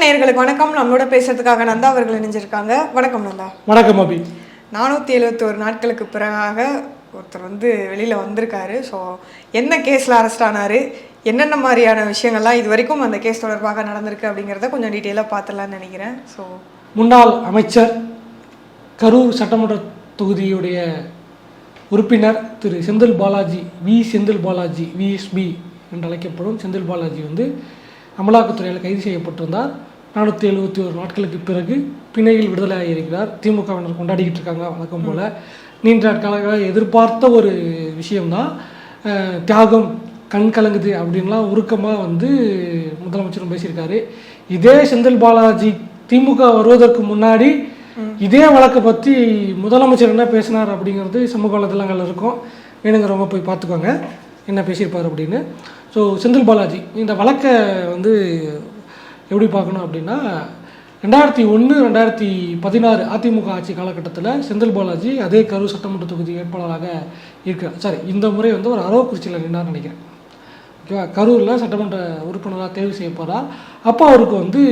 நேயர்களுக்கு வணக்கம். நம்மளோட பேசுறதுக்காக நந்தா அவர்கள் இணைஞ்சிருக்காங்க. வணக்கம் நந்தா. வணக்கம் அபி. நானூற்றி எழுபத்தோரு நாட்களுக்கு பிறகாக ஒருத்தர் வந்து வெளியில் வந்திருக்காரு. ஸோ என்ன கேஸில் அரெஸ்ட் ஆனார்? என்னென்ன மாதிரியான விஷயங்கள்லாம் இது வரைக்கும் அந்த கேஸ் தொடர்பாக நடந்திருக்கு அப்படிங்கிறத கொஞ்சம் டீட்டெயிலாக பார்த்துலான்னு நினைக்கிறேன். ஸோ முன்னாள் அமைச்சர் கரூர் சட்டமன்ற தொகுதியுடைய உறுப்பினர் திரு செந்தில் பாலாஜி வி. செந்தில் பாலாஜி விஎஸ்பி என்று அழைக்கப்படும் செந்தில் பாலாஜி வந்து அமலாக்கத்துறையில் கைது செய்யப்பட்டிருந்தார். நானூற்றி எழுபத்தி ஒரு நாட்களுக்கு பிறகு பிணையில் விடுதலை ஆகியிருக்கிறார் திமுகவினர் கொண்டாடிக்கிட்டு இருக்காங்க வழக்கம் போல். நீண்ட நாட்களாக எதிர்பார்த்த ஒரு விஷயம்தான் தியாகம் கண் கலங்குது அப்படின்லாம் உருக்கமாக வந்து முதலமைச்சரும் பேசியிருக்காரு. இதே செந்தில் பாலாஜி திமுக வருவதற்கு முன்னாடி இதே வழக்கை பற்றி முதலமைச்சர் என்ன பேசினார் அப்படிங்கிறது சமூக வலைதளங்கள் இருக்கும். வேணுங்கிறவங்க போய் பார்த்துக்கோங்க என்ன பேசியிருப்பார் அப்படின்னு. ஸோ செந்தில் பாலாஜி இந்த வழக்கை வந்து எப்படி பார்க்கணும் அப்படின்னா ரெண்டாயிரத்தி ஒன்று ரெண்டாயிரத்தி பதினாறு அதிமுக ஆட்சி காலகட்டத்தில் செந்தில் பாலாஜி அதே கரூர் சட்டமன்ற தொகுதி வேட்பாளராக இருக்கிறார். சாரி இந்த முறை வந்து ஒரு அரவக்குறிச்சியில் நின்னார் நினைக்கிறேன். ஓகேவா கரூரில் சட்டமன்ற உறுப்பினராக தேர்வு செய்யப்படுறார் அப்போ அவருக்கு வந்து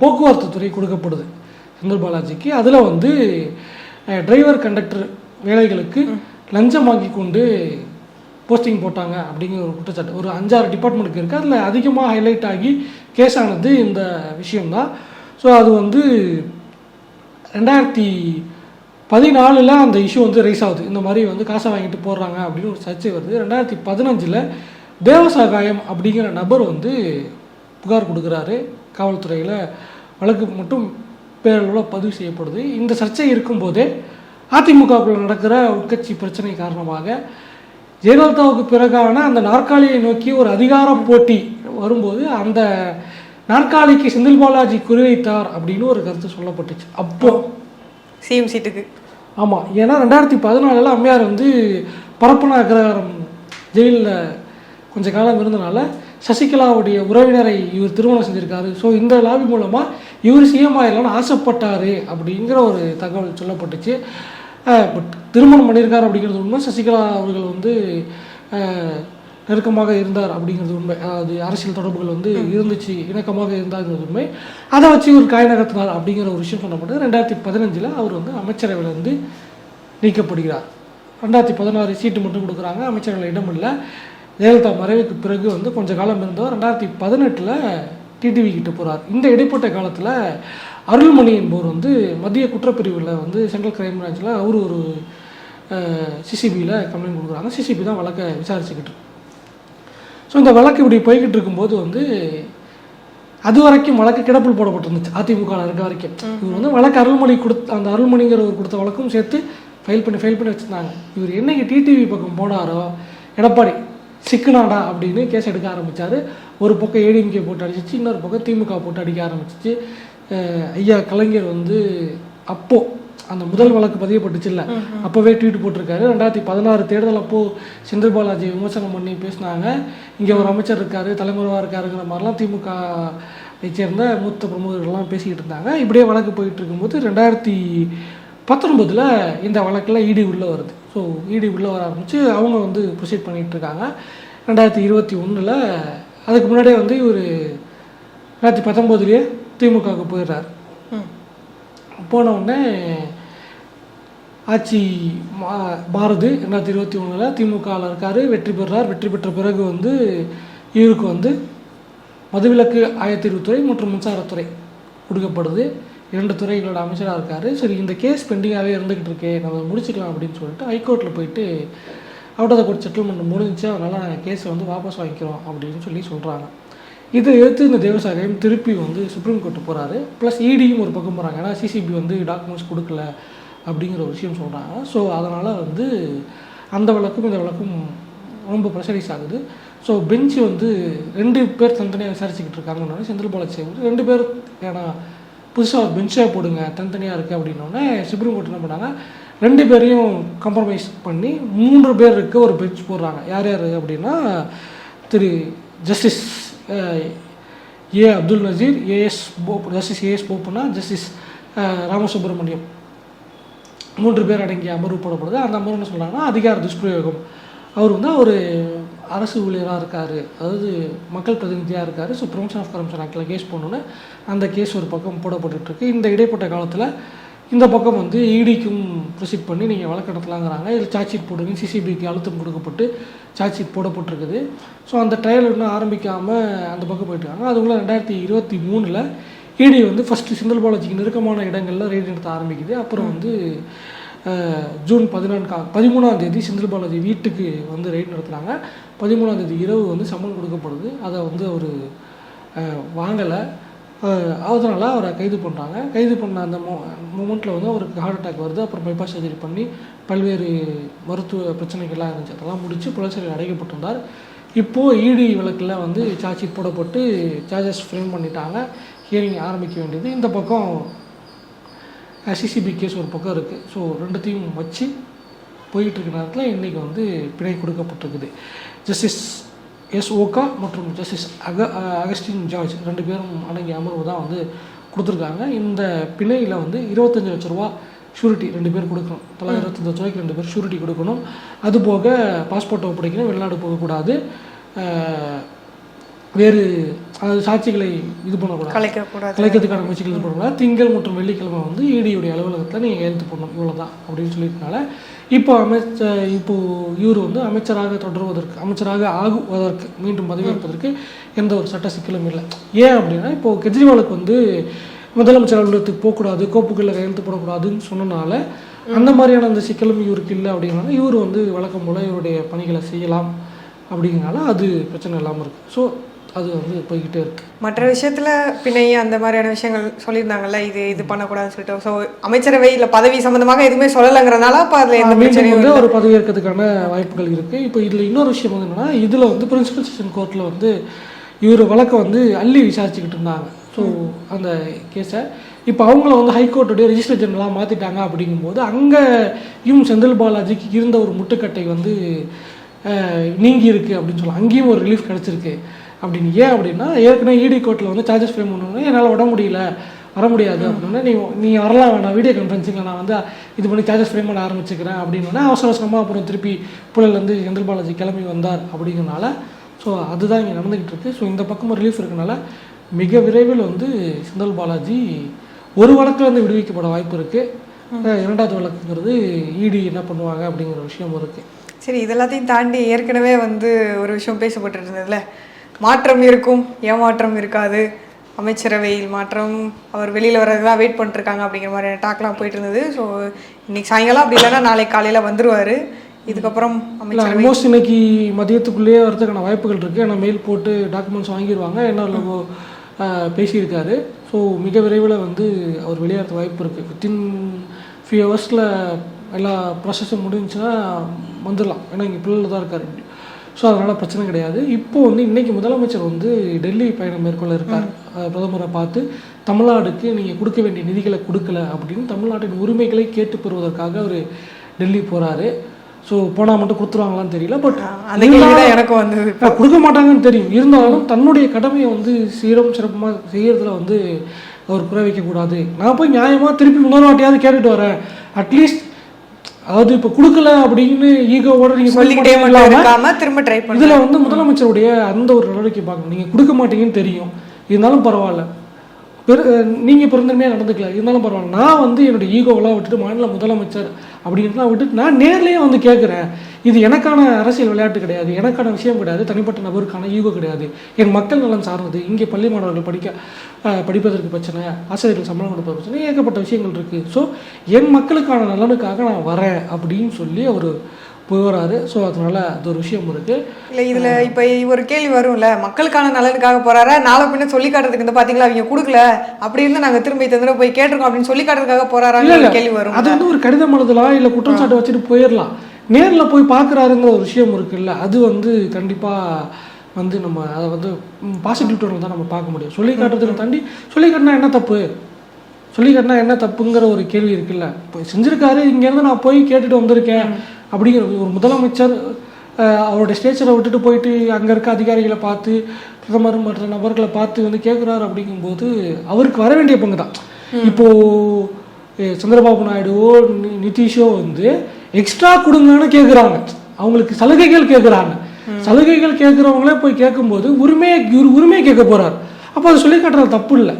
போக்குவரத்து துறை கொடுக்கப்படுது செந்தில் பாலாஜிக்கு. அதில் வந்து டிரைவர் கண்டக்டர் வேலைகளுக்கு லஞ்சம் வாங்கி கொண்டு போஸ்டிங் போட்டாங்க அப்படிங்கிற ஒரு குற்றச்சாட்டு. ஒரு அஞ்சாறு டிபார்ட்மெண்ட்டுக்கு இருக்குது அதில் அதிகமாக ஹைலைட் ஆகி கேஸ் ஆனது இந்த விஷயம்தான். ஸோ அது வந்து ரெண்டாயிரத்தி பதினாலில் அந்த இஷ்யூ வந்து ரைஸ் ஆகுது. இந்த மாதிரி வந்து காசை வாங்கிட்டு போடுறாங்க அப்படின்னு ஒரு சர்ச்சை வருது. ரெண்டாயிரத்தி பதினஞ்சில் தேவசகாயம் அப்படிங்கிற நபர் வந்து புகார் கொடுக்குறாரு. காவல்துறையில் வழக்கு மட்டும் பேரளவில் பதிவு செய்யப்படுது. இந்த சர்ச்சை இருக்கும்போதே அதிமுகவுக்குள்ள நடக்கிற உட்கட்சி பிரச்சனை காரணமாக ஜெயலலிதாவுக்கு பிறகான அந்த நாற்காலியை நோக்கி ஒரு அதிகார போட்டி வரும்போது அந்த நாற்காலிக்கு செந்தில் பாலாஜி குறிவைத்தார் அப்படின்னு ஒரு கருத்து சொல்லப்பட்டுச்சு. அப்போ. சிஎம் சீட்டுக்கு. ஆமாம் ஏன்னா ரெண்டாயிரத்தி பதினாலில் அம்மையார் வந்து பரப்பன அக்ரஹாரம் ஜெயிலில் கொஞ்ச காலம் இருந்தனால சசிகலாவுடைய உறவினரை இவர் திருமணம் செஞ்சிருக்காரு. ஸோ இந்த லாபி மூலமாக இவர் சிஎம் ஆயிடலாம்னு ஆசைப்பட்டாரு அப்படிங்கிற ஒரு தகவல் சொல்லப்பட்டுச்சு. பட் திருமணம் பண்ணியிருக்காரு அப்படிங்கிறது உண்மை. சசிகலா அவர்கள் வந்து நெருக்கமாக இருந்தார் அப்படிங்கிறது உண்மை. அதாவது அரசியல் தொடர்புகள் வந்து இருந்துச்சு இணக்கமாக இருந்தாங்கிறது உண்மை. அதை வச்சு ஒரு காய் நகர்த்தினார் அப்படிங்கிற ஒரு விஷயம் சொல்லப்பட்டது. ரெண்டாயிரத்தி பதினஞ்சில் அவர் வந்து அமைச்சரவையிலிருந்து நீக்கப்படுகிறார். ரெண்டாயிரத்தி பதினாறு சீட்டு மட்டும் கொடுக்குறாங்க அமைச்சரவையில் இடம் இல்லை ஜெயலலிதா மறைவுக்கு பிறகு வந்து கொஞ்ச காலம் இருந்தவர். ரெண்டாயிரத்தி பதினெட்டில் டிடிவி கிட்ட போகிறார் இந்த இடைப்பட்ட காலத்தில் அருள்மணி என்பவர் வந்து மத்திய குற்றப்பிரிவில் வந்து சென்ட்ரல் கிரைம் பிரான்ச்சில் அவர் ஒரு சிசிபியில் கம்ப்ளைண்ட் கொடுக்குறாங்க சிசிபி தான் வழக்கை விசாரிச்சுக்கிட்டு. ஸோ இந்த வழக்கு இப்படி போய்கிட்டு இருக்கும்போது வந்து அது வரைக்கும் வழக்கு கிடப்பில் போடப்பட்டிருந்துச்சு. அதிமுக இருக்க வரைக்கும். இவர் வந்து வழக்கு அருள்மொழி கொடுத்த அந்த அருள்மொழிங்கிறவர் கொடுத்த வழக்கும் சேர்த்து ஃபைல் பண்ணி ஃபைல் பண்ணி வச்சுருந்தாங்க. இவர் என்னைக்கு டிடிவி பக்கம் போனாரோ எடப்பாடி சிக்குனாடா அப்படின்னு கேஸ் எடுக்க ஆரம்பிச்சாரு. ஒரு பக்கம் ஏடிஎம்கே போட்டு அடிச்சிச்சு இன்னொரு பக்கம் திமுக போட்டு அடிக்க ஆரம்பிச்சிச்சு. ஐயா கலைஞர் வந்து அப்போ அந்த முதல் வழக்கு பதியப்பட்டுச்சுல்ல அப்போவே ட்வீட் போட்டிருக்காரு. ரெண்டாயிரத்தி பதினாறு தேர்தல் அப்போ செந்தில் பாலாஜி விமர்சனம் பண்ணி பேசினாங்க. இங்கே ஒரு அமைச்சர் இருக்காரு தலைமுறைவாக இருக்காருங்கிற மாதிரிலாம் திமுக சேர்ந்த மூத்த பிரமுகர்கள்லாம் பேசிக்கிட்டு இருந்தாங்க. இப்படியே வழக்கு போயிட்டு இருக்கும்போது ரெண்டாயிரத்தி பத்தொன்பதில் இந்த வழக்கில் இடி உள்ளே வருது. ஸோ இடி உள்ளே வர ஆரம்பிச்சு அவங்க வந்து ப்ரொசீட் பண்ணிகிட்டு இருக்காங்க. ரெண்டாயிரத்தி இருபத்தி ஒன்றில் அதுக்கு முன்னாடியே வந்து இவர் ரெண்டாயிரத்தி பத்தொம்போதுலேயே திமுகவுக்கு போயிடுறாரு. போன உடனே ஆட்சி மா மாறுது. ரெண்டாயிரத்தி இருபத்தி ஒன்றில் திமுகவில் இருக்கார் வெற்றி பெறுறார் வெற்றி பெற்ற பிறகு வந்து இவருக்கு வந்து மதுவிலக்கு ஆயத்தீர்வுத்துறை மற்றும் மின்சாரத்துறை கொடுக்கப்படுது. இரண்டு துறைகளோட அமைச்சராக இருக்கார். சரி இந்த கேஸ் பெண்டிங்காகவே இருந்துக்கிட்டு இருக்கே நம்ம முடிச்சுக்கலாம் அப்படின்னு சொல்லிட்டு ஹைகோர்ட்டில் போயிட்டு out of the court settlement முடிஞ்சிச்சு அதனால் கேஸை வந்து வாபஸ் வாங்கிக்கிறோம் அப்படின்னு சொல்லி சொல்கிறாங்க இதை எடுத்து இந்த தேவசாயம் திருப்பி வந்து சுப்ரீம் கோர்ட்டு போகிறாரு ப்ளஸ் இடியும் ஒரு பக்கம் போகிறாங்க ஏன்னா சிசிபி வந்து டாக்குமெண்ட்ஸ் கொடுக்கல அப்படிங்கிற ஒரு விஷயம் சொல்கிறாங்க ஸோ அதனால் வந்து அந்த வழக்கும் இந்த வழக்கும் ரொம்ப ப்ரெஷரைஸ் ஆகுது. ஸோ பெஞ்சு வந்து ரெண்டு பேர் தனித்தனியாக விசாரிச்சுக்கிட்டு இருக்காங்கன்னு செந்தில் பாலாஜி ரெண்டு பேர் ஏன்னா புதுசாக பெஞ்சாக போடுங்க தனித்தனியாக இருக்குது அப்படின்னோடனே சுப்ரீம் கோர்ட் என்ன பண்ணாங்க ரெண்டு பேரையும் கம்ப்ரமைஸ் பண்ணி மூன்று பேர் இருக்க ஒரு பெஞ்ச் போடுறாங்க. யார் யார் அப்படின்னா திரு justice A Abdul Nazeer A S Bop justice A S போப்புனா justice Ramasubramaniam. மூன்று பேர் அடங்கிய அமர்வு போடப்படுது. அந்த அமர்வு என்ன சொல்கிறாங்கன்னா அதிகார துஷ்பிரயோகம். அவர் வந்து அவர் அரசு ஊழியராக இருக்கார். அதாவது மக்கள் பிரதிநிதியாக இருக்கார். ஸோ ப்ரொமோஷன் ஆஃப் கரப்ஷன் ஆக்டில் கேஸ் போடணுன்னு அந்த கேஸ் ஒரு பக்கம் போடப்பட்டுருக்கு இருக்கு. இந்த இடைப்பட்ட காலத்தில் இந்த பக்கம் வந்து இடிக்கும் ப்ரொசீட் பண்ணி நீங்கள் வழக்கு நடத்தலாங்கிறாங்க. இதில் சார்ஜ் ஷீட் போடுங்க சிசிபிக்கு அழுத்தம் கொடுக்கப்பட்டு சார்ஜ் ஷீட் போடப்பட்டிருக்குது. ஸோ அந்த ட்ரையல் இன்னும் ஆரம்பிக்காமல் அந்த பக்கம் போயிட்டுருக்காங்க அதுக்குள்ளே ரெண்டாயிரத்தி இருபத்தி மூணில் இடி வந்து ஃபஸ்ட்டு சிந்தல் பாலாஜிக்கு நெருக்கமான இடங்களில் ரெய்டு நடத்த ஆரம்பிக்குது. அப்புறம் வந்து ஜூன் பதினான்கா பதிமூணாம் தேதி செந்தில் பாலாஜி வீட்டுக்கு வந்து ரெய்டு நடத்துகிறாங்க பதிமூணாம் தேதி இரவு வந்து சம்மன் கொடுக்கப்படுது. அதை வந்து அவர் வாங்கலை. அதனால் அவரை கைது பண்ணுறாங்க கைது பண்ண அந்த மூ மூமெண்ட்டில் வந்து அவருக்கு ஹார்ட் அட்டாக் வருது. அப்புறம் பைபாஸ் சர்ஜரி பண்ணி பல்வேறு மருத்துவ பிரச்சனைகள்லாம் இருந்துச்சு. அதெல்லாம் முடித்து புலச்சரியில் அடைக்கப்பட்டிருந்தார். இப்போது இடி வழக்கில் வந்து சார்ஜ் ஷீட் போடப்பட்டு சார்ஜஸ் ஃப்ரேம் பண்ணிட்டாங்க. ஹியரிங் ஆரம்பிக்க வேண்டியது. இந்த பக்கம் சிசிபி கேஸ் ஒரு பக்கம் இருக்குது ஸோ ரெண்டுத்தையும் வச்சு போயிட்டுருக்க நேரத்தில் இன்றைக்கி வந்து பிணை கொடுக்கப்பட்டிருக்குது. ஜஸ்டிஸ் எஸ் ஓகா மற்றும் ஜஸ்டிஸ் அக அகஸ்டின் ஜார்ஜ் ரெண்டு பேரும் அடங்கிய அமர்வு தான் வந்து கொடுத்துருக்காங்க. இந்த பிணையில் வந்து இருபத்தஞ்சு லட்ச ரூபா ஷூரிட்டி ரெண்டு பேர் கொடுக்கணும். தொள்ளாயிரத்தி இருபத்தஞ்சு லட்ச ரூபாய்க்கு ரெண்டு பேர் ஷூரிட்டி கொடுக்கணும். அது போக பாஸ்போர்ட்டை ஒப்படைக்கணும் வெளிநாடு போகக்கூடாது. வேறு அதாவது சாட்சிகளை இது பண்ணக்கூடாது. கலைக்கக்கூடாது. கலைக்கிறதுக்கான முயற்சிகள் இது பண்ணலாம் திங்கள் மற்றும் வெள்ளிக்கிழமை வந்து இடியுடைய அலுவலகத்தில் நீங்கள் கையெழுத்து போடணும். இவ்வளோதான் அப்படின்னு சொல்லியிருக்கனால இப்போ அமைச்ச இப்போ இவர் வந்து அமைச்சராக தொடர்வதற்கு அமைச்சராக ஆகுவதற்கு மீண்டும் பதவியேற்பதற்கு எந்த ஒரு சட்ட சிக்கலும் இல்லை. ஏன் அப்படின்னா இப்போ கெஜ்ரிவாலுக்கு வந்து முதலமைச்சர் அலுவலகத்துக்கு போகக்கூடாது கோப்புகளில் கையெழுத்து போடக்கூடாதுன்னு சொன்னனால அந்த மாதிரியான அந்த சிக்கலும் இவருக்கு இல்லை அப்படிங்கிறனால இவர் வந்து வழக்கம் போல் இவருடைய பணிகளை செய்யலாம் அப்படிங்கிறனால அது பிரச்சனை இல்லாமல் இருக்குது ஸோ அது வந்து போய்கிட்டே இருக்குது மற்ற விஷயத்துல பிணை அந்த மாதிரியான விஷயங்கள் சொல்லியிருந்தாங்கல்ல இது இது பண்ணக்கூடாதுன்னு சொல்லிட்டு. ஸோ அமைச்சரவை இல்ல பதவி சம்பந்தமாக எதுவுமே சொல்லலைங்கிறனால அப்ப அதுல எந்த பிரச்சனையும் வந்து இல்லை. அவர் பதவியேற்கிறதுக்கான வாய்ப்புகள் இருக்குது இப்போ இதில் இன்னொரு விஷயம் வந்து என்னன்னா இதில் வந்து பிரின்சிபல் செஷன் கோர்ட்டில் வந்து இவர் வழக்கை வந்து அள்ளி விசாரிச்சுக்கிட்டு இருந்தாங்க. ஸோ அந்த கேஸை இப்போ அவங்கள வந்து ஹைகோர்ட்டுடைய ரெஜிஸ்டர் ஜெனரலாக மாற்றிட்டாங்க அப்படிங்கும்போது அங்கேயும் செந்தில் பாலாஜிக்கு இருந்த ஒரு முட்டுக்கட்டை வந்து நீங்கி இருக்கு அப்படின்னு சொல்லலாம் அங்கேயும் ஒரு ரிலீஃப் கிடச்சிருக்கு. அப்படின்னு. ஏன் அப்படின்னா ஏற்கனவே இடி கோர்ட்டில் வந்து சார்ஜஸ் ஃப்ரேம் பண்ணணும்னா என்னால் விட முடியல. வர முடியாது அப்படின்னா நீ நீ வரலாம் வேணாம் வீடியோ கான்ஃபரன்சிங்கில் நான் வந்து இது பண்ணி சார்ஜஸ் ஃப்ரேம் பண்ண ஆரம்பிச்சுக்கிறேன் அப்படின்னா அவசர அவசரமாக அப்புறம் திருப்பி புழல்லேருந்து செந்தில் பாலாஜி கிளம்பி வந்தார் அப்படிங்கிறனால ஸோ அதுதான் இங்கே நடந்துக்கிட்டு இருக்கு. ஸோ இந்த பக்கமும் ரிலீஃப் இருக்கனால மிக விரைவில் வந்து செந்தில் பாலாஜி ஒரு வழக்கில் வந்து விடுவிக்கப்பட வாய்ப்பு இருக்குது இரண்டாவது வழக்குங்கிறது இடி என்ன பண்ணுவாங்க அப்படிங்கிற விஷயம் இருக்குது சரி இதெல்லாத்தையும் தாண்டி ஏற்கனவே வந்து ஒரு விஷயம் பேசப்பட்டு இருந்ததுல மாற்றம் இருக்கும் ஏமாற்றம் இருக்காது. அமைச்சரவையில் மாற்றம் அவர் வெளியில் வர்றதுதான் வெயிட் பண்ணிருக்காங்க அப்படிங்கிற மாதிரியான டாக்லாம் போயிட்டு இருந்தது ஸோ இன்னைக்கு சாயங்காலம் அப்படி இல்லைன்னா நாளைக்கு காலையில் வந்துருவாரு. இதுக்கப்புறம் ஆல்மோஸ்ட் இன்னைக்கு மதியத்துக்குள்ளேயே வரதுக்கான வாய்ப்புகள் இருக்குது ஏன்னா மெயில் போட்டு டாக்குமெண்ட்ஸ் வாங்கிடுவாங்க என்ன லோகோ பேசியிருக்காரு. ஸோ மிக விரைவில் வந்து அவர் வெளியேறது வாய்ப்பு இருக்குது வித்தின் ஃபியூ ஹவர்ஸில் எல்லா ப்ராசஸும் முடிஞ்சுச்சுன்னா வந்துடலாம். ஏன்னா இங்கே பிள்ளைல தான் இருக்கார். ஸோ அதனால் பிரச்சனை கிடையாது. இப்போ வந்து இன்னைக்கு முதலமைச்சர் வந்து டெல்லி பயணம் மேற்கொள்ள இருக்கார். பிரதமரை பார்த்து தமிழ்நாடுக்கு நீங்கள் கொடுக்க வேண்டிய நிதிகளை கொடுக்கல அப்படின்னு தமிழ்நாட்டின் உரிமைகளை கேட்டு பெறுவதற்காக அவர் டெல்லி போகிறாரு ஸோ போனால் மட்டும் கொடுத்துருவாங்களான்னு தெரியல பட் அந்த வந்தது அஹ் கொடுக்க மாட்டாங்கன்னு தெரியும். இருந்தாலும் தன்னுடைய கடமையை வந்து சீரம் சிறப்பமாக செய்யறதுல வந்து அவர் குறை வைக்கக்கூடாது நான் போய் நியாயமாக திருப்பி இன்னொரு வாட்டியாவது கேட்டுட்டு வரேன். அட்லீஸ்ட் அதாவது இப்போ கொடுக்கல அப்படின்னு ஈகோவோட நீங்கள் சொல்லிக்கிட்டே இருக்காம திரும்ப ட்ரை பண்ண இதில் வந்து முதலமைச்சருடைய அந்த ஒரு நடவடிக்கை பார்க்கணும். நீங்கள் கொடுக்க மாட்டீங்கன்னு தெரியும். இருந்தாலும் பரவாயில்ல. பெரு நீங்கள் பெருந்தன்மையாக நடந்துக்கல. இருந்தாலும் பரவாயில்ல. நான் வந்து என்னுடைய ஈகோவெல்லாம் விட்டுட்டு மாநில முதலமைச்சர் அப்படின்ட்டுலாம் விட்டுட்டு நான் நேர்லேயே வந்து கேட்குறேன் இது எனக்கான அரசியல் விளையாட்டு கிடையாது. எனக்கான விஷயம் கிடையாது. தனிப்பட்ட நபருக்கான ஈகோ கிடையாது. என் மக்கள் நலன் சார்ந்தது. இங்கே பள்ளி மாணவர்கள் படிக்க படிப்பதற்கு பிரச்சனை ஆசிரியர்கள் சம்பளம் கொடுப்பது பிரச்சனை ஏகப்பட்ட விஷயங்கள் இருக்குது ஸோ என் மக்களுக்கான நலனுக்காக நான் வரேன் அப்படின்னு சொல்லி அவர் போகிறாரு ஸோ அதனால அது ஒரு விஷயம் இருக்குது இல்ல இதுல இப்ப ஒரு கேள்வி வரும்ல மக்களுக்கான நலனுக்காக போறாரா? நாளை பின்ன சொல்லி காட்டுறதுக்கு இந்த பாத்தீங்களா அவங்க கொடுக்கல? அப்படி இருந்து நாங்க திரும்ப தடவை போய் கேட்டிருக்கோம் அப்படின்னு சொல்லி காட்டுறதுக்காக போறாரான்னு ஒரு கேள்வி வரும் அது வந்து ஒரு கடிதம் எழுதலாம் இல்லை குற்றச்சாட்டு வச்சுட்டு போயிடலாம் நேரில் போய் பார்க்குறாருங்கிற ஒரு விஷயம் இருக்குல்ல அது வந்து கண்டிப்பாக வந்து நம்ம அதை வந்து பாசிட்டிவ் டோனில் தான் நம்ம பார்க்க முடியும். சொல்லி காட்டுறதுக்கு தாண்டி சொல்லி காட்டினா என்ன தப்பு? சொல்லி காட்டினா என்ன தப்புங்கிற ஒரு கேள்வி இருக்குல்ல? இப்போ செஞ்சிருக்காரு இங்கேருந்து நான் போய் கேட்டுட்டு வந்திருக்கேன் அப்படிங்கிற ஒரு முதலமைச்சர் அஹ், அவருடைய ஸ்டேச்சரை விட்டுட்டு போயிட்டு அங்கே இருக்க அதிகாரிகளை பார்த்து பிரதமர் மற்ற நபர்களை பார்த்து வந்து கேட்குறாரு அப்படிங்கும்போது அவருக்கு வர வேண்டிய பங்கு தான். இப்போது சந்திரபாபு நாயுடுவோ நிதிஷோ வந்து எக்ஸ்ட்ரா கொடுங்கன்னு கேட்குறாங்க அவங்களுக்கு சலுகைகள் கேட்குறாங்க சலுகைகள் கேட்குறவங்களே போய் கேட்கும்போது உரிமையை உரிமையை கேட்க போறார். அப்போ அது சொல்லி காட்டுறது தப்பு இல்லை.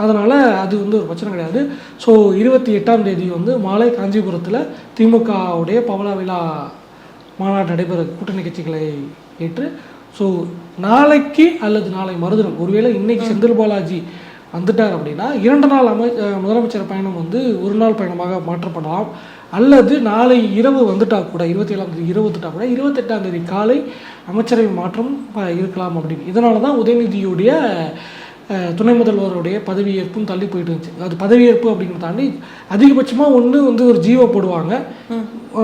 அதனால் அது வந்து ஒரு பிரச்சனை கிடையாது. ஸோ இருபத்தி எட்டாம் தேதி வந்து மாலை காஞ்சிபுரத்தில் திமுகவுடைய பவள விழா மாநாடு நடைபெற கூட்டணி கட்சிகளை ஏற்று ஸோ நாளைக்கு அல்லது நாளை மறுதினம் ஒருவேளை இன்னைக்கு செந்தில் பாலாஜி வந்துட்டார் அப்படின்னா இரண்டு நாள் அமை முதலமைச்சர் பயணம் வந்து ஒரு நாள் பயணமாக மாற்றப்படலாம். அல்லது நாளை இரவு வந்துட்டா கூட இருபத்தி ஏழாம் தேதி இரவு வந்துட்டா கூட இருபத்தெட்டாம் தேதி காலை அமைச்சரவை மாற்றம் இருக்கலாம் அப்படின்னு. இதனால தான் உதயநிதியுடைய துணை முதல்வருடைய பதவியேற்பும் தள்ளி போயிட்டு இருந்துச்சு. அது பதவியேற்பு அப்படிங்கிறத தாண்டி அதிகபட்சமாக ஒன்று வந்து ஒரு ஜீவோ போடுவாங்க.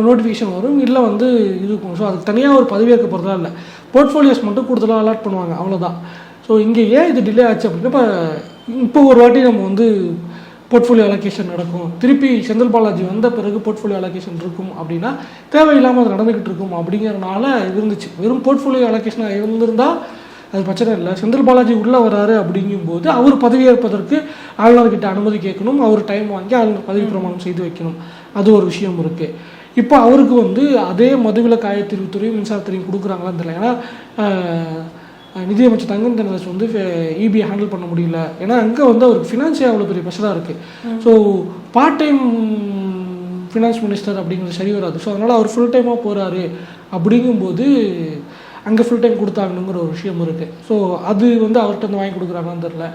நோட்டிஃபிகேஷன் வரும். இல்லை வந்து இது ஸோ அதுக்கு தனியாக ஒரு பதவியேற்க போகிறதா இல்லை. போர்ட்ஃபோலியோஸ் மட்டும் கூடுதலாக அலாட் பண்ணுவாங்க. அவ்வளோதான் ஸோ இங்கே ஏன் இது டிலே ஆச்சு அப்படின்னா இப்போ இப்போ ஒரு வாட்டி நம்ம வந்து போர்ட்ஃபோலியோ அலோகேஷன் நடக்கும். திருப்பி செந்தில் பாலாஜி வந்த பிறகு போர்ட்ஃபோலியோ அலோகேஷன் இருக்கும் அப்படின்னா தேவையில்லாமல் அது நடந்துக்கிட்டு இருக்கும் அப்படிங்கிறனால இருந்துச்சு. வெறும் போர்ட்ஃபோலியோ அலோகேஷனாக இருந்திருந்தால் அது பிரச்சனை இல்லை. செந்தில் பாலாஜி உள்ளே வராரு அப்படிங்கும்போது அவர் பதவியேற்பதற்கு ஆளுநர்கிட்ட அனுமதி கேட்கணும். அவர் டைம் வாங்கி ஆளுநர் பதவி பிரமாணம் செய்து வைக்கணும். அது ஒரு விஷயம் இருக்குது இப்போ அவருக்கு வந்து அதே மதுவிலக்கு ஆயத்தீர்வுத்துறையும் மின்சாரத்துறையும் கொடுக்குறாங்களான்னு தெரியல. ஏன்னா நிதியமைச்சர் தங்கம் தென்னரசு வந்து இபிஐ ஹேண்டில் பண்ண முடியல. ஏன்னா அங்கே வந்து அவருக்கு ஃபினான்ஸே அவ்வளோ பெரிய ப்ரெஷராக இருக்குது so part time finance minister அப்படிங்கிறது சரி வராது. ஸோ அதனால் அவர் ஃபுல் டைமாக போகிறாரு அப்படிங்கும்போது அங்கே ஃபுல் டைம் கொடுத்தாங்கங்கிற ஒரு விஷயம் இருக்குது ஸோ அது வந்து அவர்கிட்ட வந்து வாங்கி கொடுக்குறாங்கன்னு தெரில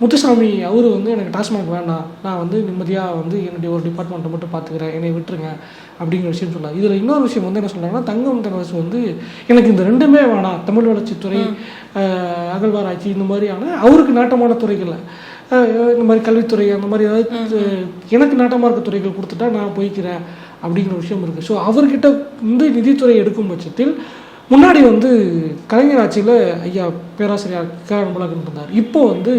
முத்துசாமி அவர் வந்து எனக்கு டாஸ்மாக் வேணாம் நான் வந்து நிம்மதியாக வந்து என்னுடைய ஒரு டிபார்ட்மெண்ட்டை மட்டும் பார்த்துக்கிறேன் என்னை விட்டுருங்க அப்படிங்கிற விஷயம் சொன்னார். இதில் இன்னொரு விஷயம் வந்து என்ன சொல்கிறாங்கன்னா தங்கம் தென்னரசு வந்து எனக்கு இந்த ரெண்டுமே வேணாம். தமிழ் வளர்ச்சித்துறை அகழ்வாராய்ச்சி இந்த மாதிரியான அவருக்கு நாட்டமான துறைகளில். அஹ், இந்த மாதிரி கல்வித்துறை அந்த மாதிரி ஏதாவது எனக்கு நாட்டமாக இருக்க துறைகள் கொடுத்துட்டா நான் போய்க்கிறேன் அப்படிங்கிற விஷயம் இருக்குது ஸோ அவர்கிட்ட வந்து நிதித்துறை எடுக்கும் பட்சத்தில் முன்னாடி வந்து கலைஞர் ஆட்சியில் ஐயா பேராசிரியர் க இருந்தார். இப்போ வந்து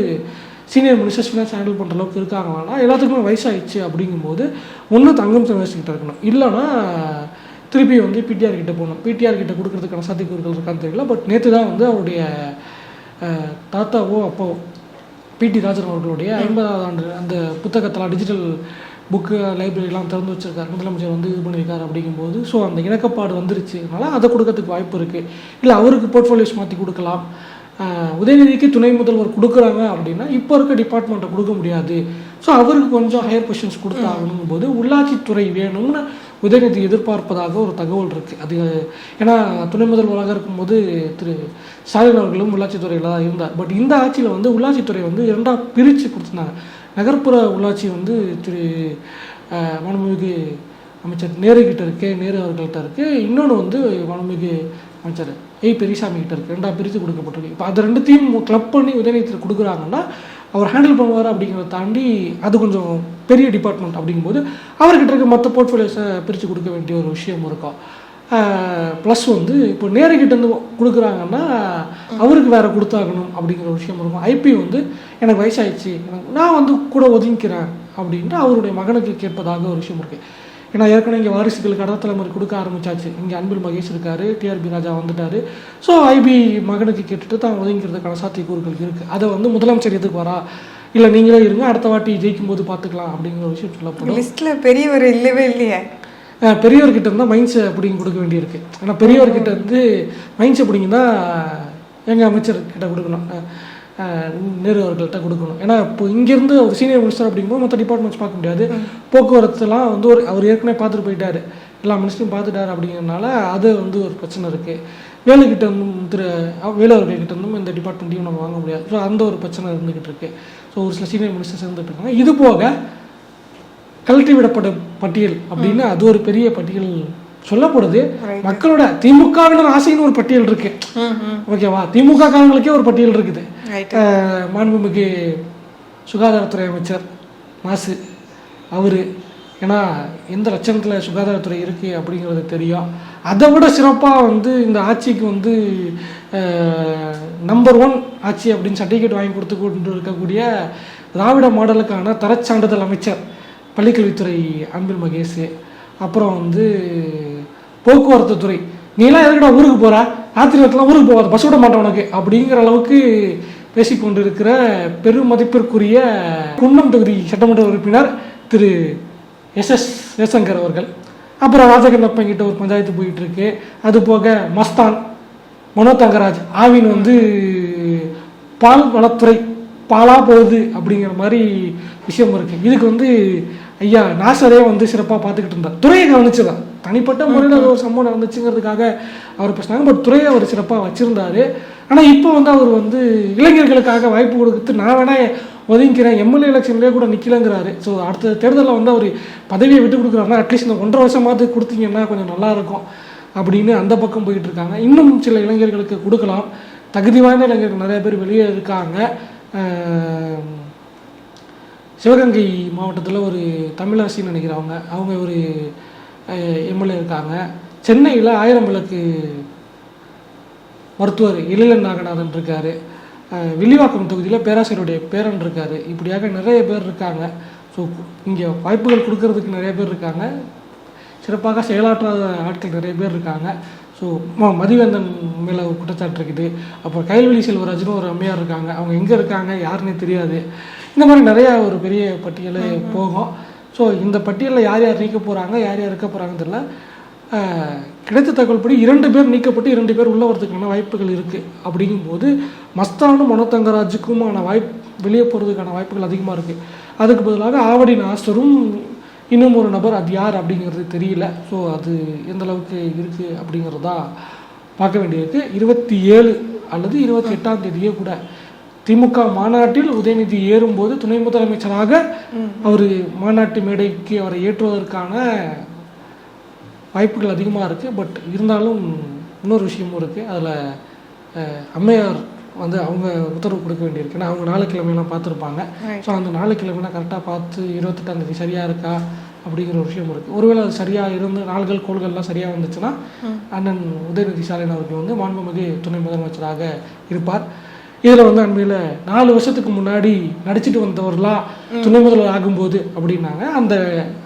சீனியர் மினிஸ்டர்ஸ் ஃபினான்ஸ் ஹேண்டில் பண்ணுற அளவுக்கு இருக்காங்களான்னா எல்லாத்துக்குமே வயசாகிடுச்சு அப்படிங்கும்போது ஒன்று தங்கம் செல்வஸ் இருக்கணும். இல்லைன்னா திருப்பி வந்து பிடிஆர் கிட்ட போகணும். பிடிஆர் கிட்ட கொடுக்கறதுக்கான சாத்தியக்கூறுகள் இருக்கான்னு தெரியல. பட் நேற்று தான் வந்து அவருடைய தாத்தாவோ அப்பாவோ பிடி ராஜன் அவர்களுடைய ஐம்பதாவது ஆண்டு அந்த புத்தகத்தெல்லாம் டிஜிட்டல் புக்கு லைப்ரரிலாம் திறந்து வச்சிருக்காரு. முதலமைச்சர் வந்து இது பண்ணியிருக்காரு அப்படிங்கும்போது ஸோ அந்த இணக்கப்பாடு வந்துருச்சு. அதனால அதை கொடுக்கறதுக்கு வாய்ப்பு இருக்குது இல்லை அவருக்கு போர்ட்ஃபோலியோஸ் மாற்றி கொடுக்கலாம். உதயநிதிக்கு துணை முதல்வர் கொடுக்குறாங்க அப்படின்னா இப்போ இருக்க டிபார்ட்மெண்ட்டை கொடுக்க முடியாது. ஸோ அவருக்கு கொஞ்சம் ஹையர் கொஷன்ஸ் கொடுத்தாகணும் போது உள்ளாட்சித்துறை வேணும்னு உதயநிதி எதிர்பார்ப்பதாக ஒரு தகவல் இருக்குது அது ஏன்னா துணை முதல்வராக இருக்கும்போது திரு ஸ்டாலின் அவர்களும் உள்ளாட்சித்துறையில் தான் இருந்தார். பட் இந்த ஆட்சியில் வந்து உள்ளாட்சித்துறை வந்து இரண்டாக பிரித்து கொடுத்துருந்தாங்க. நகர்ப்புற உள்ளாட்சி வந்து திரு மாண்புமிகு அமைச்சர் நேரு கிட்ட இருக்கு நேரு அவர்கள்ட்ட இருக்கு. இன்னொன்று வந்து மாண்புமிகு அமைச்சர் ஏய் பெரியசாமி கிட்ட இருக்கு. ரெண்டா பிரித்து கொடுக்கப்பட்டிருக்கு. இப்போ அது ரெண்டுத்தையும் கிளப் பண்ணி உதயநிதி கொடுக்குறாங்கன்னா அவர் ஹேண்டில் பண்ணுவார் அப்படிங்கிறத தாண்டி அது கொஞ்சம் பெரிய டிபார்ட்மெண்ட் அப்படிங்கும்போது அவர்கிட்ட இருக்க மற்ற போர்ட்ஃபோலியோஸை பிரித்து கொடுக்க வேண்டிய ஒரு விஷயம் இருக்கும். ப்ளஸ் வந்து இப்போ நேருகிட்ட இருந்து கொடுக்குறாங்கன்னா அவருக்கு வேற கொடுத்தாகணும் அப்படிங்கிற ஒரு விஷயம் இருக்கும். ஐபி வந்து எனக்கு வயசாயிடுச்சு எனக்கு நான் வந்து கூட ஒதுங்கிக்கிறேன் அப்படின்ட்டு அவருடைய மகனுக்கு கேட்பதாக ஒரு விஷயம் இருக்குது ஏன்னா ஏற்கனவே இங்கே வாரிசுகளுக்கு அடுத்த தலைமுறை கொடுக்க ஆரம்பிச்சாச்சு. இங்கே அன்பில் மகேஷ் இருக்காரு டிஆர்பி ராஜா வந்துட்டாரு. ஸோ ஐபி மகனுக்கு கேட்டுட்டு தான் ஒதுங்கிறதுக்கான சாத்தியக்கூறுகள் இருக்குது அதை வந்து முதலமைச்சர் எதுக்கு வரா? இல்லை நீங்களே இருங்க அடுத்த வாட்டி ஜெயிக்கும் போது பார்த்துக்கலாம் அப்படிங்கிற ஒரு விஷயம் சொல்லப்படும். லிஸ்ட்டில் பெரியவர் இல்லவே இல்லையே. பெரியவர்கிட்ட இருந்தால் மைண்ட்ஸ் அப்படிங்க கொடுக்க வேண்டியிருக்கு. ஏன்னா பெரியவர்கிட்ட இருந்து மைண்ட்ஸ் அப்படிங்கன்னா எங்கள் அமைச்சர்கிட்ட கொடுக்கணும். நேரு அவர்கள்ட்ட கொடுக்கணும். ஏன்னா இப்போ இங்கேருந்து ஒரு சீனியர் மினிஸ்டர் அப்படிங்கும்போது மற்ற டிபார்ட்மெண்ட்ஸ் பார்க்க முடியாது. போக்குவரத்துலாம் வந்து ஒரு அவர் ஏற்கனவே பார்த்துட்டு போயிட்டாரு. எல்லா மினிஸ்டரும் பார்த்துட்டாரு அப்படிங்கிறனால அது வந்து ஒரு பிரச்சனை இருக்குது வேலுக்கிட்ட இருந்தும் திரு வேலு அவர்கள்கிட்ட இருந்தும் இந்த டிபார்ட்மெண்ட்டையும் நம்ம வாங்க முடியாது. ஸோ அந்த ஒரு பிரச்சனை இருந்துகிட்டு இருக்கு. ஸோ ஒரு சில சீனியர் மினிஸ்டர்ஸ் இருந்துட்டு இருக்காங்க. இது போக கழட்டி விடப்பட்ட பட்டியல் அப்படின்னு அது ஒரு பெரிய பட்டியல் சொல்லப்படுது. மக்களோட திமுகவினர் ஆசைன்னு ஒரு பட்டியல் இருக்கு. ஓகேவா திமுக காரங்களுக்கே ஒரு பட்டியல் இருக்குது மாண்புமிகு சுகாதாரத்துறை அமைச்சர் மாசு அவர். ஏன்னா எந்த லட்சணத்தில் சுகாதாரத்துறை இருக்குது அப்படிங்கிறது தெரியும். அதை விட சிறப்பாக வந்து இந்த ஆட்சிக்கு வந்து நம்பர் ஒன் ஆட்சி அப்படின்னு சர்டிஃபிகேட் வாங்கி கொடுத்து கொண்டு இருக்கக்கூடிய திராவிட மாடலுக்கான தரச்சான்றிதழ் அமைச்சர் பள்ளிக்கல்வித்துறை அன்பில் மகேஷ் அப்புறம் வந்து போக்குவரத்து துறை. நீலாம் எதுக்கடா ஊருக்கு போகிற ராத்திரி ஊருக்கு போகாது பஸ் விட மாட்டேன் உனக்கு. அப்படிங்கிற அளவுக்கு பேசிக்கொண்டிருக்கிற பெரும் மதிப்பிற்குரிய குன்னம் தொகுதி சட்டமன்ற உறுப்பினர் திரு எஸ் எஸ் ஜெயசங்கர் அவர்கள். அப்புறம் ராஜகண்ணப்பன் கிட்ட ஒரு பஞ்சாயத்து போயிட்டு இருக்கு அது போக மஸ்தான் மனோ தங்கராஜ் ஆவின் வந்து பால் வளத்துறை பாலா போகுது அப்படிங்கிற மாதிரி விஷயம் இருக்கு. இதுக்கு வந்து ஐயா நாசரே வந்து சிறப்பாக பார்த்துக்கிட்டு இருந்தார். துறையை கவனிச்சுதான். தனிப்பட்ட முறையில் அது ஒரு சம்பவம் நடந்துச்சுங்கிறதுக்காக அவர் பேசினாங்க. பட் துறையை அவர் சிறப்பாக வச்சுருந்தாரு. ஆனால் இப்போ வந்து அவர் வந்து இளைஞர்களுக்காக வாய்ப்பு கொடுத்து நான் வேணா ஒதுங்கிக்கிறேன். எம்எல்ஏ எலெக்ஷன்லேயே கூட நிற்கலங்கிறாரு ஸோ அடுத்த தேர்தலில் வந்து அவர் பதவியை விட்டு கொடுக்குறாருன்னா அட்லீஸ்ட் இந்த ஒன்றரை வருஷமாவது கொடுத்தீங்கன்னா கொஞ்சம் நல்லாயிருக்கும் அப்படின்னு அந்த பக்கம் போயிட்டு இருக்காங்க. இன்னும் சில இளைஞர்களுக்கு கொடுக்கலாம். தகுதி வாய்ந்த இளைஞர்கள் நிறைய பேர் வெளியே இருக்காங்க. சிவகங்கை மாவட்டத்தில் ஒரு தமிழரசின்னு நினைக்கிறவங்க அவங்க ஒரு எம்எல்ஏ இருக்காங்க. சென்னையில் ஆயிரம் விளக்கு மருத்துவர் இளையன் நாகநாதன் இருக்கார். வில்லிவாக்கம் தொகுதியில் பேராசிரியருடைய பேரன் இருக்கார். இப்படியாக நிறைய பேர் இருக்காங்க. ஸோ இங்கே வாய்ப்புகள் கொடுக்கறதுக்கு நிறைய பேர் இருக்காங்க. சிறப்பாக செயலாற்றாத ஆட்கள் நிறைய பேர் இருக்காங்க. ஸோ மதிவேந்தன் மேலே ஒரு குற்றச்சாட்டு இருக்குது. அப்புறம் கைல்வெளி செல்வராஜ்னு ஒரு அம்மையார் இருக்காங்க. அவங்க எங்கே இருக்காங்க யாருன்னே தெரியாது. இந்த மாதிரி நிறையா ஒரு பெரிய பட்டியல் போகும். ஸோ இந்த பட்டியலில் யார் யார் நீக்க போகிறாங்க யார் யார் இருக்க போகிறாங்கன்னு தெரியல. கிடைத்த தகவல்படி இரண்டு பேர் நீக்கப்பட்டு இரண்டு பேர் உள்ள வரதுக்கான வாய்ப்புகள் இருக்குது அப்படிங்கும்போது மஸ்தானும் மனோதங்கராஜுக்குமான வாய்ப்பு வெளியே போகிறதுக்கான வாய்ப்புகள் அதிகமாக இருக்குது அதுக்கு பதிலாக ஆவடி நாஸ்டரும் இன்னும் ஒரு நபர் அது யார் அப்படிங்கிறது தெரியல. ஸோ அது எந்த அளவுக்கு இருக்குது அப்படிங்கிறதா பார்க்க வேண்டியிருக்கு இருபத்தி ஏழு அல்லது இருபத்தி எட்டாம் தேதியே கூட திமுக மாநாட்டில் உதயநிதி ஏறும்போது துணை முதலமைச்சராக அவர் மாநாட்டு மேடைக்கு அவரை ஏற்றுவதற்கான வாய்ப்புகள் அதிகமாக இருக்குது பட் இருந்தாலும் இன்னொரு விஷயமும் இருக்குது அதில் அம்மையார் வந்து அவங்க உத்தரவு கொடுக்க வேண்டியிருக்கு. ஏன்னா அவங்க நாலு கிழமையெல்லாம் பார்த்துருப்பாங்க ஸோ அந்த நாலு கிழமைலாம் கரெக்டாக பார்த்து இருபத்தெட்டாம் தேதி சரியாக இருக்கா அப்படிங்கிற ஒரு விஷயம் இருக்குது ஒருவேளை அது சரியாக இருந்து நாள்கள் கோள்கள்லாம் சரியாக வந்துச்சுன்னா அண்ணன் உதயநிதி ஸ்டாலின் அவர்கள் வந்து மாண்புமிகு துணை முதலமைச்சராக இருப்பார். இதில் வந்து அண்மையில் நாலு வருஷத்துக்கு முன்னாடி நடிச்சிட்டு வந்தவர்களாம் துணை முதல்வர் ஆகும்போது அப்படின்னாங்க. அந்த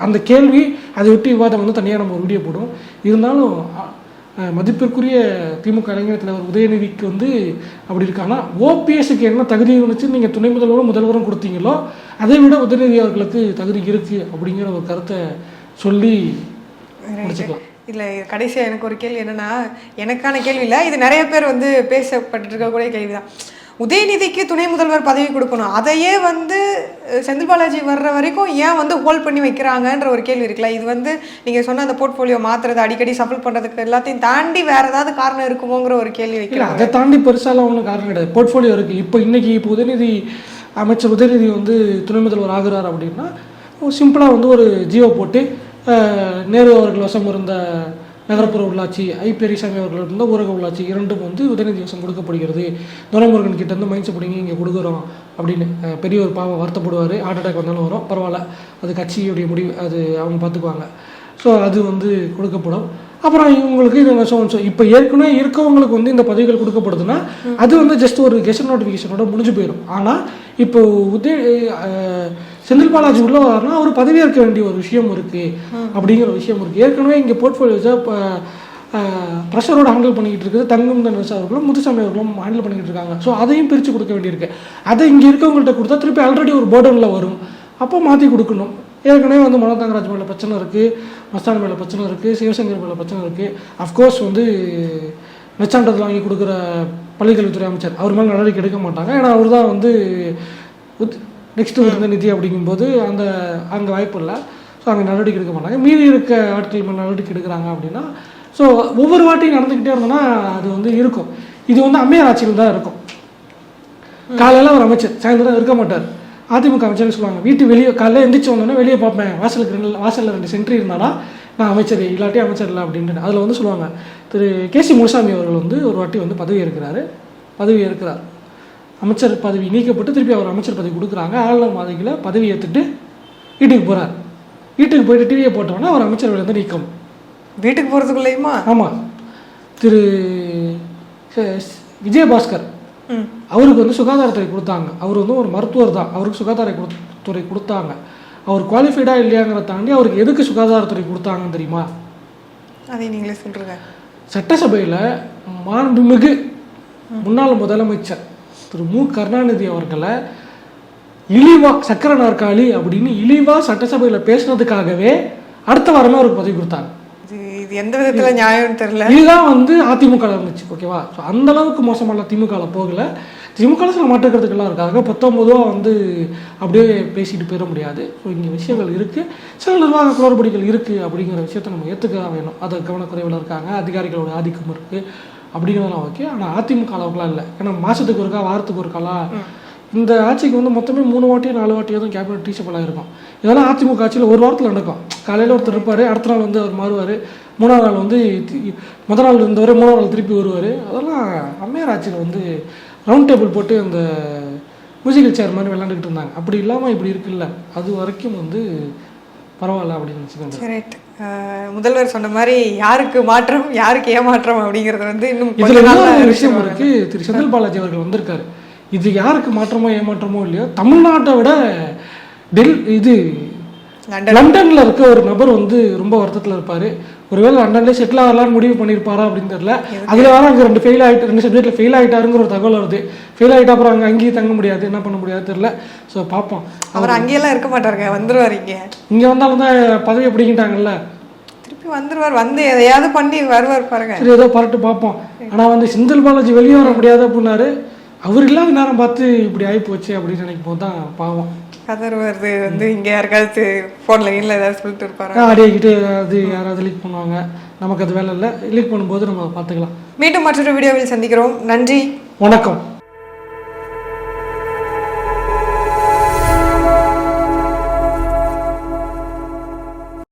அந்த கேள்வி அதை விட்டு விவாதம் வந்து தனியாக நம்ம ஒரு வீடியோ போடுவோம். இருந்தாலும் மதிப்பிற்குரிய திமுக இளைஞர் தலைவர் உதயநிதிக்கு வந்து அப்படி இருக்காங்கன்னா ஓபிஎஸ்க்கு என்ன தகுதி இருந்துச்சு நீங்கள் துணை முதல்வரும் முதல்வரும் கொடுத்தீங்களோ அதை விட உதயநிதி அவர்களுக்கு தகுதி இருக்குது அப்படிங்கிற ஒரு கருத்தை சொல்லி முடிச்சுக்கலாம். இதில் கடைசியாக எனக்கு ஒரு கேள்வி என்னன்னா எனக்கான கேள்வி இல்லை இது நிறைய பேர் வந்து பேசப்பட்டு இருக்கக்கூடிய கேள்வி தான் உதயநிதிக்கு துணை முதல்வர் பதவி கொடுக்கணும். அதையே வந்து செந்தில் பாலாஜி வர்ற வரைக்கும் ஏன் வந்து ஹோல்ட் பண்ணி வைக்கிறாங்கன்ற ஒரு கேள்வி இருக்குல்ல? இது வந்து நீங்கள் சொன்ன அந்த போர்ட்ஃபோலியோ மாத்துறது அடிக்கடி சஃபிள் பண்ணுறதுக்கு எல்லாத்தையும் தாண்டி வேற ஏதாவது காரணம் இருக்குமோங்கிற ஒரு கேள்வி வைக்கிறாங்க. அதை தாண்டி பெருசாலாம் ஒன்றும் காரணம் கிடையாது. போர்ட்ஃபோலியோ இருக்குது இப்போ இன்னைக்கு இப்போ உதயநிதி அமைச்சர் உதயநிதி வந்து துணை முதல்வர் ஆகுறார் அப்படின்னா சிம்பிளாக வந்து ஒரு ஜியோ போட்டு நேரு அவர்கள் வசம் இருந்த நகர்ப்புற உள்ளாட்சி ஐ பெரியசாமி அவர்கள் இருந்த ஊரக உள்ளாட்சி இரண்டும் வந்து உதயநிதி வசம் கொடுக்கப்படுகிறது. துரைமுருகன் கிட்ட இருந்து மைன்ஸ் பிடிங்கி இங்கே கொடுக்குறோம் அப்படின்னு பெரிய ஒரு பாவம் வருத்தப்படுவார். ஹார்ட் அட்டாக் வந்தாலும் வரும். பரவாயில்ல. அது கட்சியுடைய முடிவு அது அவங்க பார்த்துக்குவாங்க ஸோ அது வந்து கொடுக்கப்படும். அப்புறம் இவங்களுக்கு இது ஸோ ஸோ இப்போ ஏற்கனவே இருக்கவங்களுக்கு வந்து இந்த பதவிகள் கொடுக்கப்படுதுன்னா அது வந்து ஜஸ்ட் ஒரு கெஸ்ட் நோட்டிஃபிகேஷனோட முடிஞ்சு போயிடும் ஆனால் இப்போ உதய செந்தில் பாலாஜி உள்ள வரனா அவர் பதவியேற்க வேண்டிய ஒரு விஷயம் இருக்கு அப்படிங்கிற ஒரு விஷயம் இருக்கு. ஏற்கனவே இங்கே போர்ட்ஃபோலியோஸை இப்போ ப்ரெஷரோட ஹேண்டில் பண்ணிக்கிட்டு இருக்குது தங்கம் தனரசு அவர்களும் முத்துசாமி அவர்களும் ஹேண்டில் பண்ணிக்கிட்டு இருக்காங்க. ஸோ அதையும் பிரித்து கொடுக்க வேண்டியிருக்கு. அதை இங்கே இருக்கவங்கள்ட்ட கொடுத்தா திருப்பி ஆல்ரெடி ஒரு பேர்டனில் வரும். அப்போ மாற்றி கொடுக்கணும். ஏற்கனவே வந்து மனோதங்கராஜ் மேலே பிரச்சனை இருக்குது மஸ்தான் மேலே பிரச்சனை இருக்குது சிவசங்கர் மேலே பிரச்சனை இருக்குது அஃப்கோர்ஸ் வந்து நச்சாண்டத்தில் வாங்கி கொடுக்குற பள்ளிக்கல்வித்துறை அமைச்சர் அவர் மேலே நடவடிக்கை எடுக்க மாட்டாங்க. ஏன்னா அவர் தான் வந்து நெக்ஸ்ட் இருந்த நிதி அப்படிங்கும்போது அந்த அங்கே வாய்ப்பு இல்லை. ஸோ அங்கே நடவடிக்கை எடுக்க மாட்டாங்க. மீதி இருக்க ஆட்கள் மேலே நடவடிக்கை எடுக்கிறாங்க அப்படின்னா ஸோ ஒவ்வொரு வாட்டியும் நடந்துக்கிட்டே இருந்தோன்னா அது வந்து இருக்கும். இது வந்து அம்மையார் ஆட்சியில் தான் இருக்கும். காலையில் ஒரு அமைச்சர் சாயந்தரம் இருக்க மாட்டார். அதிமுக அமைச்சர் சொல்லுவாங்க வீட்டு வெளியே காலையில் எந்திரிச்சு வந்தோடனே வெளியே பார்ப்பேன் வாசலுக்கு ரெண்டு வாசலில் ரெண்டு சென்ட்ரி இருந்தானா நான் அமைச்சர் இல்லாட்டி அமைச்சர் இல்லை அப்படின்ட்டு அதில் வந்து சொல்லுவாங்க. திரு கே சி முனுசாமி அவர்கள் வந்து ஒரு வாட்டி வந்து பதவி இருக்கிறாரு பதவி ஏற்கிறார். அமைச்சர் பதவி நீக்கப்பட்டு திருப்பி அவர் அமைச்சர் பதவி கொடுக்குறாங்க. ஆளுநர் மாதிரியில் பதவி ஏற்றுட்டு வீட்டுக்கு போகிறார் வீட்டுக்கு போயிட்டு டிவியை போட்டோன்னா அவர் அமைச்சர் வந்து நீக்கம். வீட்டுக்கு போகிறதுக்குள்ளேயுமா ஆமாம் திரு விஜயபாஸ்கர் அவருக்கு வந்து சுகாதாரத்துறை கொடுத்தாங்க. அவர் வந்து ஒரு மருத்துவர் தான். அவருக்கு சுகாதார குடு- துறை கொடுத்தாங்க. அவர் குவாலிஃபைடா இல்லையாங்கிறத தாண்டி அவருக்கு எதுக்கு சுகாதாரத்துறை கொடுத்தாங்கன்னு தெரியுமா? அதை நீங்களே சொல்கிறீங்க சட்டசபையில் மாண்புமிகு முன்னாள் முதலமைச்சர் திரு மு. கருணாநிதி அவர்களை இழிவா சக்கர நாற்காலி அப்படின்னு இழிவா சட்டசபையில் பேசுனதுக்காகவே அடுத்த வாரமே அவருக்கு பதவி கொடுத்தாங்க. இது எந்த விதத்துல நியாயம்னு தெரியல. இதுதான் வந்து அதிமுக இருந்துச்சு ஓகேவா ஸோ அந்த அளவுக்கு மோசமான திமுகவில் போகல. திமுக சில மாற்றுக்கிறதுக்கெல்லாம் இருக்காங்க பத்தொம்பதுவா வந்து அப்படியே பேசிட்டு போயிட முடியாது. ஸோ இங்கே விஷயங்கள் இருக்குது சில நிர்வாக குளறுபடிகள் இருக்குது அப்படிங்கிற விஷயத்தை நம்ம ஏற்றுக்க வேணும். அது கவனக்குறைவில் இருக்காங்க. அதிகாரிகளோட ஆதிக்கம் இருக்குது அப்படிங்கிறதெல்லாம் ஓகே ஆனால் அதிமுக அளவுக்குலாம் இல்லை. ஏன்னா மாதத்துக்கு ஒருக்கா வாரத்துக்கு ஒருக்காலா? இந்த ஆட்சிக்கு வந்து மொத்தமே மூணு வாட்டியோ நாலு வாட்டியோ தான் கேபினட் டீச்சபிள் இருக்கும். இதெல்லாம் அதிமுக ஆட்சியில் ஒரு வாரத்தில் நடக்கும். காலையில் ஒருத்தர் இருப்பார் அடுத்த நாள் வந்து அவர் மாறுவார். மூணாவது நாள் வந்து தி- முதல் நாள் இருந்தவர் மூணாவது நாள் திருப்பி வருவார். அதெல்லாம் அம்மையார் ஆட்சியில் வந்து ரவுண்ட் டேபிள் போட்டு அந்த மியூசிக்கல் சேர் மாதிரி விளாண்டுக்கிட்டு இருந்தாங்க. அப்படி இல்லாமல் இப்படி இருக்குல்ல. அது வரைக்கும் வந்து பரவாயில்ல அப்படின்னு நினச்சிக்கோங்க. முதல்வர் சொன்ன மாதிரி யாருக்கு மாற்றம் யாருக்கு ஏமாற்றம் அப்படிங்கறது வந்து இன்னும் இதுல விஷயம். இருக்கு. திரு செந்தில் பாலாஜி அவர்கள் வந்திருக்காரு. இது யாருக்கு மாற்றமோ ஏமாற்றமோ இல்லையோ தமிழ்நாட்டை விட டெல் இது லண்டன் லண்டன்ல இருக்க ஒரு நபர் வந்து ரொம்ப வருத்தத்துல இருப்பாரு. ஒருவேளை லண்டன்ல செட்டில் ஆகலாம்னு முடிவு பண்ணியிருப்பாரா அப்படின்னு தெரியல. அதுல வேற அங்க ரெண்டு ஃபெயில் ஆயிட்டு ரெண்டு சப்ஜெக்ட்ல ஃபெயில் ஆயிட்டாருங்கிற ஒரு தகவல் வருது. ஃபெயில் ஆயிட்டா அப்புறம் அங்க அங்கேயும் தங்க முடியாது. என்ன பண்ண முடியாது தெரியல. ஸோ பார்ப்போம். அவர் அங்கேயெல்லாம் இருக்க மாட்டாருங்க. வந்துருவாரு இங்க. இங்க வந்தாலும் தான் பதவியை பிடிக்கிட்டாங்கல்ல திருப்பி வந்துருவார். வந்து எதையாவது பண்ணி வருவார் பாருங்க. சரி ஏதோ பரட்டு பார்ப்போம். ஆனா வந்து செந்தில் பாலாஜி வெளியே வர முடியாது அப்படின்னாரு. அவர் இல்லாத நேரம் பார்த்து இப்படி ஆகி போச்சு அப்படின்னு நினைக்கும் போது தான் பாவம். கதர் வருது வந்து இங்க யாருக்காவது போன்ல கீழ ஏதாவது சொல்லிட்டு இருப்பாரு? ஆடியோக்கிட்டே அது யாராவது லீக் பண்ணுவாங்க. நமக்கு அது வேலை இல்லை. லீக் பண்ணும்போது நம்ம பார்த்துக்கலாம். மீண்டும் மற்றொரு வீடியோவில் சந்திக்கிறோம். நன்றி. வணக்கம்.